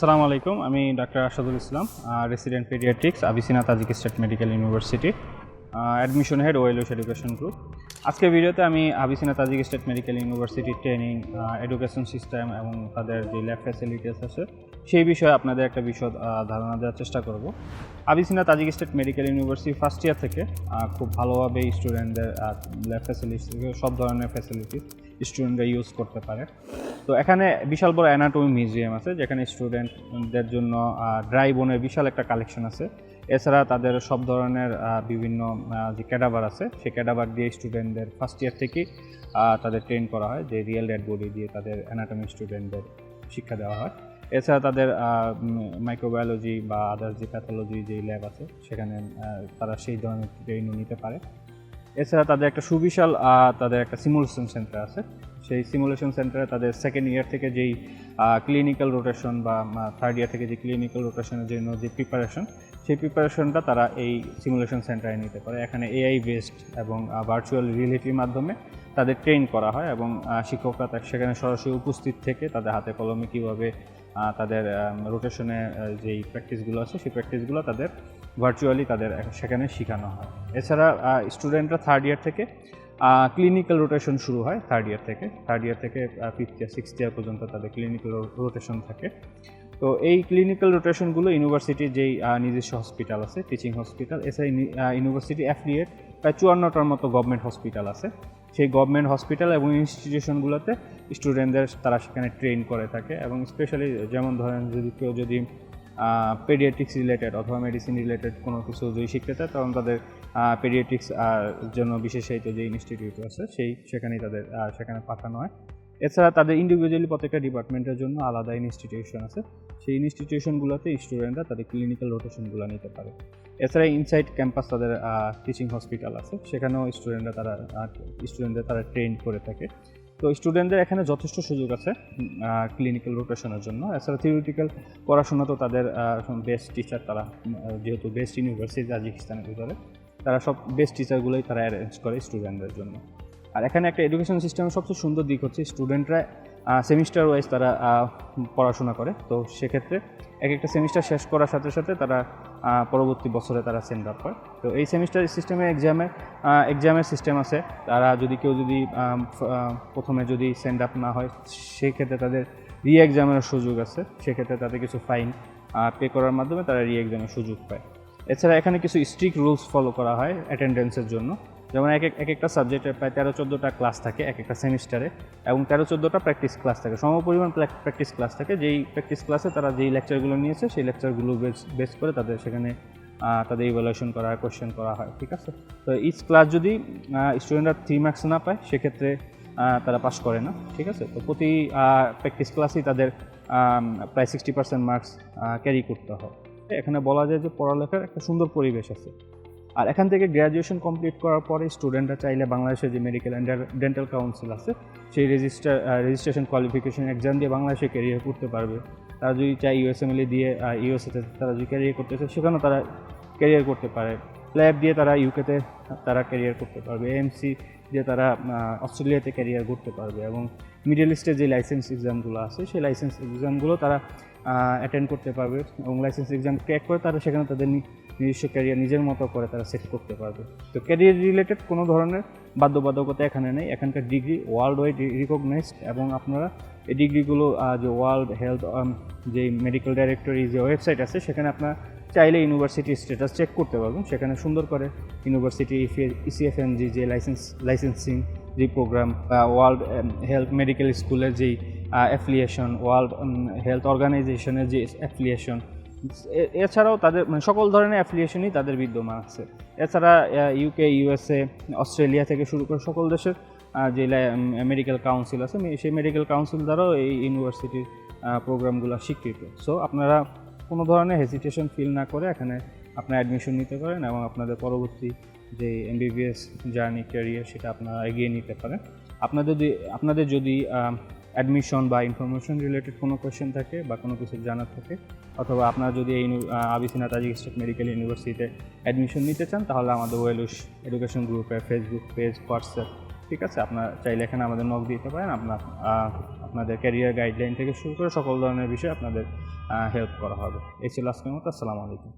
সালাম আলাইকুম, আমি doctor Asadul Islam resident paediatrics Avicenna Tajik state medical university admission head Wellus education group আজকের ভিডিওতে আমি আবিসিনা তাজিক স্টেট মেডিকেল ইউনিভার্সিটির ট্রেনিং এডুকেশন সিস্টেম এবং তাদের যে ল্যাব ফ্যাসিলিটিস আছে, সেই বিষয়ে আপনাদের একটা বিশদ ধারণা দেওয়ার চেষ্টা করব। Avicenna Tajik state medical university first year থেকে খুব ভালোভাবে স্টুডেন্টদের ল্যাব ফ্যাসিলিটিস সব ধরনের ফ্যাসিলিটিস স্টুডেন্টরা ইউজ করতে পারে। তো এখানে বিশাল বড় অ্যানাটমি মিউজিয়াম আছে, যেখানে স্টুডেন্টদের জন্য ড্রাই বোনের বিশাল একটা কালেকশন আছে। এছাড়া তাদের সব ধরনের বিভিন্ন যে ক্যাডাবার আছে, সেই ক্যাডাবার দিয়ে স্টুডেন্টদের ফার্স্ট ইয়ার থেকেই তাদের ট্রেন করা হয়, যে রিয়েল ডেড বডি দিয়ে তাদের অ্যানাটমি স্টুডেন্টদের শিক্ষা দেওয়া হয়। এছাড়া তাদের মাইক্রোবায়োলজি বা আদার্স যে প্যাথোলজি যে ল্যাব আছে, সেখানে তারা সেই ধরনের ট্রেনিং নিতে পারে। এছাড়া তাদের একটা সুবিশাল তাদের একটা সিমুলেশন সেন্টার আছে সেই সিমুলেশন সেন্টারে তাদের সেকেন্ড ইয়ার থেকে যেই ক্লিনিক্যাল রোটেশন বা থার্ড ইয়ার থেকে যে ক্লিনিক্যাল রোটেশনের জন্য যে প্রিপারেশন সেই প্রিপারেশনটা তারা এই সিমুলেশন সেন্টারে নিতে পারে। এখানে এআই বেসড এবং ভার্চুয়াল রিয়েলিটির মাধ্যমে তাদের ট্রেন করা হয় এবং শিক্ষকরা তা- সেখানে সরাসরি উপস্থিত থেকে তাদের হাতে কলমে কীভাবে তাদের রোটেশনে যেই প্র্যাকটিসগুলো আছে, সেই প্র্যাকটিসগুলো তাদের ভার্চুয়ালি তাদের সেখানে শেখানো হয়। এছাড়া স্টুডেন্টরা থার্ড ইয়ার থেকে ক্লিনিক্যাল রোটেশন শুরু হয় থার্ড ইয়ার থেকে। থার্ড ইয়ার থেকে ফিফথ ইয়ার সিক্সথ ইয়ার পর্যন্ত তাদের ক্লিনিক্যাল রোটেশন থাকে। তো এই ক্লিনিক্যাল রোটেশনগুলো ইউনিভার্সিটির যেই নিজস্ব হসপিটাল আছে টিচিং হসপিটাল এছাড়া ইউনিভার্সিটি অ্যাফিলিয়েট প্রায় চুয়ান্নটার মতো গভর্নমেন্ট হসপিটাল আছে। সেই গভর্নমেন্ট হসপিটাল এবং ইনস্টিটিউশনগুলোতে স্টুডেন্টদের তারা সেখানে ট্রেন করে থাকে এবং স্পেশালি যেমন ধরেন যদি কেউ যদি পেডিয়াট্রিক্স রিলেটেড অথবা মেডিসিন রিলেটেড কোনো কিছু যদি শিখতে চায়, তখন তাদের পেডিয়াট্রিক্স জন্য বিশেষায়িত যে ইনস্টিটিউট আছে, সেই সেখানেই তাদের সেখানে পাঠানো হয়। এছাড়া তাদের ইন্ডিভিজুয়ালি প্রত্যেকটা ডিপার্টমেন্টের জন্য আলাদা ইনস্টিটিউশন আছে। সেই ইনস্টিটিউশনগুলোতে স্টুডেন্টরা তাদের ক্লিনিক্যাল রোটেশনগুলো নিতে পারে। এছাড়া ইনসাইড ক্যাম্পাস তাদের টিচিং হসপিটাল আছে। সেখানেও স্টুডেন্টরা তারা স্টুডেন্টদের তারা ট্রেন করে থাকে। তো স্টুডেন্টদের এখানে যথেষ্ট সুযোগ আছে ক্লিনিক্যাল রোটেশনের জন্য। এছাড়া থিওরিটিক্যাল পড়াশোনা তো তাদের বেস্ট টিচার তারা যেহেতু বেস্ট ইউনিভার্সিটি তাজিকিস্তানের ভিতরে, তারা সব বেস্ট টিচারগুলোই তারা অ্যারেঞ্জ করে স্টুডেন্টদের জন্য। আর এখানে একটা এডুকেশন সিস্টেমের সবচেয়ে সুন্দর দিক হচ্ছে স্টুডেন্টরা সেমিস্টার ওয়াইজ তারা পড়াশোনা করে। তো সেক্ষেত্রে এক একটা সেমিস্টার শেষ করার সাথে সাথে তারা পরবর্তী বছরে তারা সেন্ড আপ হয়। তো এই সেমিস্টার সিস্টেমে এক্সামের এক্সামের সিস্টেম আছে। তারা যদি কেউ যদি প্রথমে যদি সেন্ড আপ না হয় সেই ক্ষেত্রে তাদের রি এক্সামের সুযোগ আছে। সেক্ষেত্রে তাদের কিছু ফাইন পে করার মাধ্যমে তারা রি এক্সামের সুযোগ পায়। এছাড়া এখানে কিছু স্ট্রিক্ট রুলস ফলো করা হয় অ্যাটেন্ডেন্সের জন্য। যেমন এক এক- এক একটা সাবজেক্টের প্রায় তেরো চোদ্দোটা ক্লাস থাকে এক একটা সেমিস্টারে এবং তেরো চোদ্দোটা প্র্যাকটিস ক্লাস থাকে। সমপরিমাণ প্র্যাকটিস ক্লাস থাকে। যেই প্র্যাকটিস ক্লাসে তারা যেই লেকচারগুলো নিয়েছে, সেই লেকচারগুলো বেস বেস করে তাদের সেখানে তাদের ইভ্যালুয়েশন করা হয় কোশ্চেন করা হয়, ঠিক আছে? তো ইচ ক্লাস যদি স্টুডেন্টরা থ্রি মার্কস না পায়, সেক্ষেত্রে তারা পাস করে না, ঠিক আছে? তো প্রতি প্র্যাকটিস ক্লাসেই তাদের প্রায় সিক্সটি পার্সেন্ট মার্কস ক্যারি করতে হয়। এখানে বলা যায় যে পড়ালেখার একটা সুন্দর পরিবেশ আছে। আর এখান থেকে গ্র্যাজুয়েশন কমপ্লিট করার পরে স্টুডেন্টরা চাইলে বাংলাদেশের যে মেডিকেল অ্যান্ড ডেন্টাল কাউন্সিল আছে, সেই রেজিস্টার রেজিস্ট্রেশন কোয়ালিফিকেশন এক্সাম দিয়ে বাংলাদেশে ক্যারিয়ার করতে পারবে। তারা যদি চায় ইউএসএমএলএ দিয়ে ইউএসএতে তারা যদি ক্যারিয়ার করতে চায়, সেখানেও তারা ক্যারিয়ার করতে পারে। ল্যাব দিয়ে তারা ইউকেতে তারা ক্যারিয়ার করতে পারবে। এএমসি দিয়ে তারা অস্ট্রেলিয়াতে ক্যারিয়ার করতে পারবে। এবং মিডল ইস্টের যে লাইসেন্স এক্সামগুলো আছে, সেই লাইসেন্স এক্সামগুলো তারা অ্যাটেন্ড করতে পারবে এবং লাইসেন্স এক্সাম ক্র্যাক করে তারা সেখানে তাদের নিজস্ব ক্যারিয়ার নিজের মতো করে তারা সেট করতে পারবে। তো ক্যারিয়ার রিলেটেড কোনো ধরনের বাধ্যবাধকতা এখানে নেই। এখানকার ডিগ্রি ওয়ার্ল্ড ওয়াইড রিকগনাইজড এবং আপনারা এই ডিগ্রিগুলো যে ওয়ার্ল্ড হেলথ যে মেডিকেল ডাইরেক্টরি যে ওয়েবসাইট আছে, সেখানে আপনার চাইলে ইউনিভার্সিটি স্ট্যাটাস চেক করতে পারবেন। সেখানে সুন্দর করে ইউনিভার্সিটি ইসিএফএমজি যে লাইসেন্স লাইসেন্সিং যে প্রোগ্রাম বা ওয়ার্ল্ড হেলথ মেডিকেল স্কুলের যেই অ্যাফিলিয়েশন ওয়ার্ল্ড হেলথ অর্গানাইজেশনের যে অ্যাফিলিয়েশন এছাড়াও তাদের মানে সকল ধরনের অ্যাফিলিয়েশনই তাদের বিদ্যমান আছে। এছাড়া ইউকে ইউএসএ অস্ট্রেলিয়া থেকে শুরু করে সকল দেশের যে মেডিকেল কাউন্সিল আছে সেই মেডিকেল কাউন্সিল দ্বারাও এই ইউনিভার্সিটির প্রোগ্রামগুলো স্বীকৃত। সো আপনারা কোনো ধরনের হেজিটেশন ফিল না করে এখানে আপনার অ্যাডমিশন নিতে পারেন এবং আপনাদের পরবর্তী যে এমবিবিএস জার্নি ক্যারিয়ার সেটা আপনারা এগিয়ে নিতে পারেন। আপনাদের যদি আপনাদের যদি অ্যাডমিশন বা ইনফরমেশন রিলেটেড কোনো কোয়েশ্চেন থাকে বা কোনো কিছু জানার থাকে, অথবা আপনারা যদি এই আবিসিনা তাজিক স্টেট মেডিকেল ইউনিভার্সিটিতে অ্যাডমিশন নিতে চান, তাহলে আমাদের ওয়েলুস এডুকেশন গ্রুপে ফেসবুক পেজ হোয়াটসঅ্যাপ ঠিক আছে? আপনার চাইলে এখানে আমাদের নক দিতে পারেন। আপনার আপনাদের ক্যারিয়ার গাইডলাইন থেকে শুরু করে সকল ধরনের বিষয়ে আপনাদের হেল্প করা হবে। এই ছিল আজকের মতো। আসসালামু আলাইকুম।